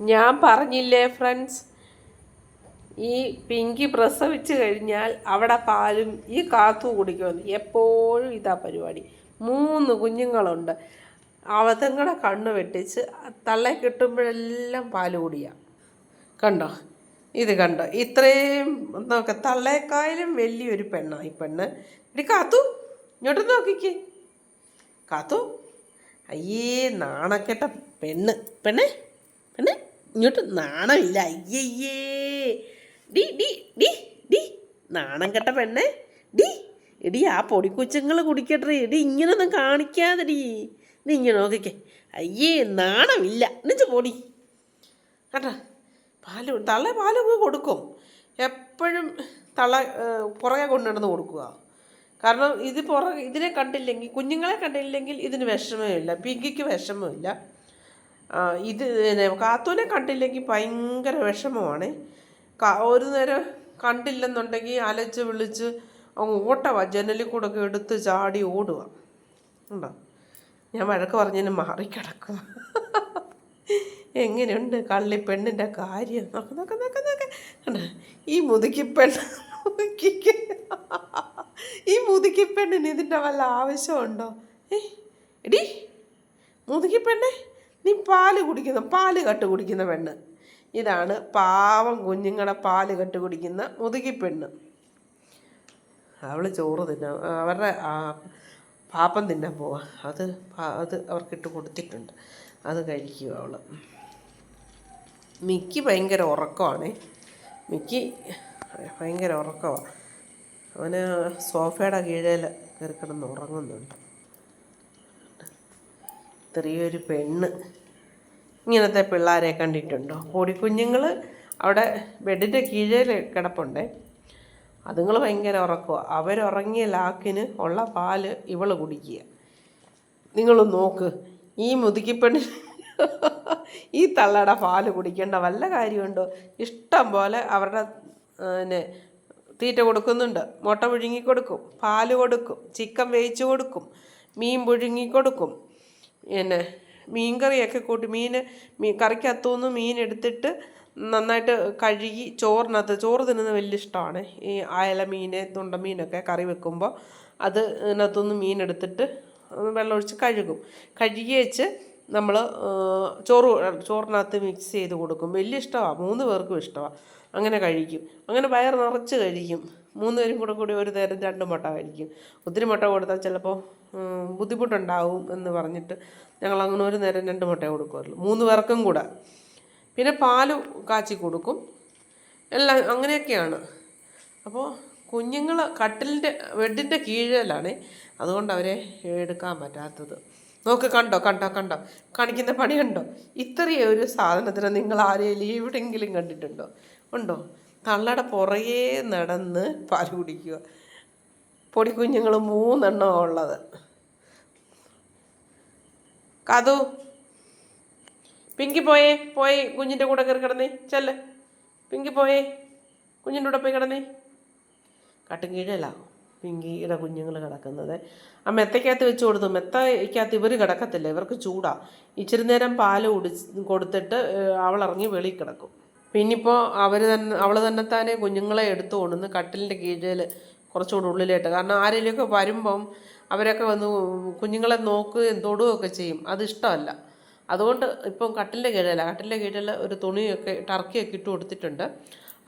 ഞാൻ പറഞ്ഞില്ലേ ഫ്രണ്ട്സ് ഈ പിങ്കി പ്രസവിച്ചു കഴിഞ്ഞാൽ അവിടെ പാലും ഈ കാത്തു കുടിക്കുമെന്ന്. എപ്പോഴും ഇതാ പരിപാടി. മൂന്ന് കുഞ്ഞുങ്ങളുണ്ട്. അവതങ്ങളെ കണ്ണ് വെട്ടിച്ച് തള്ളെ കിട്ടുമ്പോഴെല്ലാം പാൽ കുടിയാം. കണ്ടോ? ഇത് കണ്ടോ? ഇത്രയും നോക്ക തള്ളേക്കായാലും വലിയൊരു പെണ്ണാണ് ഈ പെണ്ണ്. ഇടി കാത്തു ഇങ്ങോട്ട് നോക്കിക്കേ. കാത്തു. അയ്യേ നാണക്കെട്ട പെണ്ണ്. പെണ്ണേ പെണ്ണേ. ഇങ്ങോട്ട് നാണമില്ല. അയ്യയ്യേ. ഡി ഡി ഡി ഡി. നാണം കെട്ട പെണ്ണെ. ഡി എടി ആ പൊടിക്കുച്ചങ്ങൾ കുടിക്കട്ടെ. എടി ഇങ്ങനൊന്നും കാണിക്കാതെടി. നീ ഇങ്ങനെ നോക്കിക്കേ. അയ്യേ നാണമില്ല. എന്നുവെച്ച് പൊടി. കേട്ടാ പാൽ തള്ള പാലൊക്കെ കൊടുക്കും. എപ്പോഴും തള്ള പുറകെ കൊണ്ടുനടന്ന് കൊടുക്കുക. കാരണം ഇത് പുറകെ ഇതിനെ കണ്ടില്ലെങ്കിൽ കുഞ്ഞുങ്ങളെ കണ്ടില്ലെങ്കിൽ ഇതിന് വിഷമമില്ല. പിങ്കിക്ക് വിഷമമില്ല. ഇത് കാത്തൂനെ കണ്ടില്ലെങ്കിൽ ഭയങ്കര വിഷമമാണ്. ഒരു നേരം കണ്ടില്ലെന്നുണ്ടെങ്കിൽ അലച്ച് വിളിച്ച് അങ്ങ് ഓട്ടവ. ജനലിൽ കൂടെ ഒക്കെ എടുത്ത് ചാടി ഓടുക ഉണ്ടോ? ഞാൻ വഴക്ക് പറഞ്ഞതിന് മാറിക്കിടക്കുക എങ്ങനെയുണ്ട് കള്ളി പെണ്ണിന്റെ കാര്യം? നോക്ക് നോക്ക് നോക്ക് നോക്ക്. കണ്ടോ? ഈ മുതുക്കി പെണ്ണ് മുതുക്കിക്ക് ഈ മുതുക്കി പെണ്ണിന് ഇതിന്റെ വല്ല ആവശ്യമുണ്ടോ? ഏ എടി മുതുക്കി പെണ്ണെ നീ പാൽ കുടിക്കുന്ന പാൽ കട്ട് കുടിക്കുന്ന പെണ്ണ്. ഇതാണ് പാവം കുഞ്ഞുങ്ങളെ പാൽ കട്ട് കുടിക്കുന്ന മുതുകി പെണ്ണ്. അവൾ ചോറ് തിന്നാൻ അവരുടെ പാപ്പം തിന്നാൻ പോവാ. അത് അത് അവർക്കിട്ട് കൊടുത്തിട്ടുണ്ട്. അത് കഴിക്കുക അവൾ മിക്കി ഭയങ്കര ഉറക്കമാണ് മിക്കി ഭയങ്കര ഉറക്കമാണ് അവന് സോഫയുടെ കീഴേൽ കയറി കിടന്ന് ഉറങ്ങുന്നുണ്ട്. ചെറിയൊരു പെണ്ണ്. ഇങ്ങനത്തെ പിള്ളേരെ കണ്ടിട്ടുണ്ടോ? കോടിക്കുഞ്ഞുങ്ങൾ അവിടെ ബെഡിന്റെ കീഴേൽ കിടപ്പുണ്ടേ. അതുങ്ങൾ ഭയങ്കര ഉറക്കുക അവരുറങ്ങിയ ലാക്കിന് ഉള്ള പാൽ ഇവൾ കുടിക്കുക. നിങ്ങൾ നോക്ക് ഈ മുതുക്കിപ്പെണ്ണി ഈ തള്ളയുടെ പാൽ കുടിക്കേണ്ട വല്ല കാര്യമുണ്ടോ? ഇഷ്ടം പോലെ അവരുടെ പിന്നെ തീറ്റ കൊടുക്കുന്നുണ്ട്. മുട്ട പുഴുങ്ങി കൊടുക്കും പാൽ കൊടുക്കും ചിക്കൻ വേവിച്ച് കൊടുക്കും മീൻ പുഴുങ്ങി കൊടുക്കും. പിന്നെ മീൻ കറിയൊക്കെ കൂട്ടി മീൻ മീൻ കറിക്കകത്തുനിന്ന് മീൻ എടുത്തിട്ട് നന്നായിട്ട് കഴുകി ചോറിനകത്ത് ചോറ് തിന്നുന്നത് വലിയ ഇഷ്ടമാണ്. ഈ അയല മീൻ തുണ്ടമീനൊക്കെ കറി വെക്കുമ്പോൾ അത് ഇതിനകത്തുനിന്ന് മീൻ എടുത്തിട്ട് വെള്ളമൊഴിച്ച് കഴുകും. കഴുകി വെച്ച് നമ്മൾ ചോറ് ചോറിനകത്ത് മിക്സ് ചെയ്ത് കൊടുക്കും. വലിയ ഇഷ്ടമാണ്. മൂന്ന് പേർക്കും ഇഷ്ടമാണ്. അങ്ങനെ കഴിക്കും. അങ്ങനെ വയറ് നിറച്ച് കഴിക്കും. മൂന്ന് പേരും കൂടെ കൂടി ഒരു നേരം രണ്ട് മുട്ട കഴിക്കും. ഒത്തിരി മുട്ട കൊടുത്താൽ ചിലപ്പോൾ ബുദ്ധിമുട്ടുണ്ടാവും എന്ന് പറഞ്ഞിട്ട് ഞങ്ങൾ അങ്ങനെ ഒരു നേരം രണ്ട് മുട്ട കൊടുക്കുമല്ലോ മൂന്ന് പേർക്കും കൂടെ. പിന്നെ പാൽ കാച്ചി കൊടുക്കും. എല്ലാം അങ്ങനെയൊക്കെയാണ്. അപ്പോൾ കുഞ്ഞുങ്ങൾ കട്ടിലിന്റെ ബെഡിന്റെ കീഴിലാണ്. അതുകൊണ്ട് അവരെ എടുക്കാൻ പറ്റാത്തത്. നോക്ക് കണ്ടോ കണ്ടോ കണ്ടോ? കാണിക്കുന്ന പണി കണ്ടോ? ഇത്രയും ഒരു സാധനത്തിന് നിങ്ങൾ ആരെയും എവിടെയെങ്കിലും കണ്ടിട്ടുണ്ടോ? ഉണ്ടോ? തള്ളയുടെ പുറകെ നടന്ന് പാൽ കുടിക്കുക. പൊടിക്കുഞ്ഞുങ്ങൾ മൂന്നെണ്ണം ഉള്ളത്. കതു. പിങ്കി പോയേ പോയി കുഞ്ഞിന്റെ കൂടെ കയറി കിടന്നേ ചെല്ല്. പിങ്കി പോയേ കുഞ്ഞിന്റെ കൂടെ പോയി കിടന്നേ. കട്ടും കീഴല്ല പിങ്കിയുടെ കുഞ്ഞുങ്ങൾ കിടക്കുന്നത്. ആ മെത്തയ്ക്കകത്ത് വെച്ച് കൊടുത്തു. മെത്തയ്ക്കകത്ത് ഇവർ കിടക്കത്തില്ല. ഇവർക്ക് ചൂടാണ് ഇച്ചിരി നേരം പാൽ കുടി കൊടുത്തിട്ട് അവളിറങ്ങി വെളിയിൽ കിടക്കും. പിന്നിപ്പോൾ അവർ തന്നെ അവൾ തന്നെ തന്നെ കുഞ്ഞുങ്ങളെ എടുത്തു കൊണ്ടുവന്ന് കട്ടിലിന്റെ കീഴിൽ കുറച്ചുകൂടെ ഉള്ളിലേട്ട്. കാരണം ആരെങ്കിലുമൊക്കെ വരുമ്പം അവരൊക്കെ വന്ന് കുഞ്ഞുങ്ങളെ നോക്കുകയും തൊടുകയൊക്കെ ചെയ്യും. അത് ഇഷ്ടമല്ല. അതുകൊണ്ട് ഇപ്പം കട്ടിലിന്റെ കീഴിലല്ല കട്ടിലിന്റെ കീഴിൽ ഒരു തുണിയൊക്കെ ടർക്കിയൊക്കെ ഇട്ട് കൊടുത്തിട്ടുണ്ട്.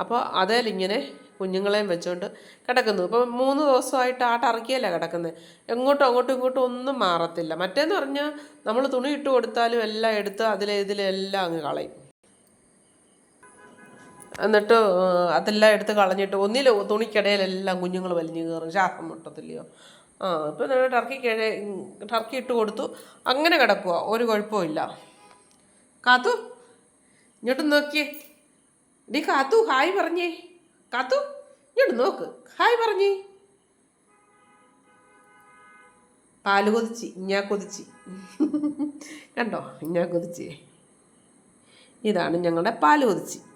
അപ്പോൾ അതേലിങ്ങനെ കുഞ്ഞുങ്ങളെയും വെച്ചുകൊണ്ട് കിടക്കുന്നു. ഇപ്പം മൂന്ന് ദിവസമായിട്ട് ആ ടർക്കിയല്ല കിടക്കുന്നത് എങ്ങോട്ടും അങ്ങോട്ടും ഇങ്ങോട്ടും ഒന്നും മാറത്തില്ല. മറ്റേന്ന് പറഞ്ഞാൽ നമ്മൾ തുണി ഇട്ട് കൊടുത്താലും എല്ലാം എടുത്ത് അതിലെ ഇതിലെല്ലാം അങ്ങ് കളയും. എന്നിട്ട് അതെല്ലാം എടുത്ത് കളഞ്ഞിട്ട് ഒന്നിൽ തുണിക്കിടയിലെല്ലാം കുഞ്ഞുങ്ങൾ വലിഞ്ഞു കയറും. ശ്വാസം മുട്ടത്തില്ലയോ ആ ഇപ്പം ടർക്കി കിഴ ടർക്കി ഇട്ട് കൊടുത്തു. അങ്ങനെ കിടക്കുക ഒരു കുഴപ്പമില്ല കാത്തു. ഇങ്ങോട്ട് നോക്കിയേ. ഡി കാത്തു. ഹായ് പറഞ്ഞേ. കാത്തു. ഇങ്ങോട്ട് നോക്ക്. ഹായ് പറഞ്ഞേ. പാൽ കൊതിച്ച് ഇഞ്ഞാ കൊതിച്ച്. കണ്ടോ? ഇഞ്ഞാ കൊതിച്ച്. ഇതാണ് ഞങ്ങളുടെ പാൽ കൊതിച്ച്.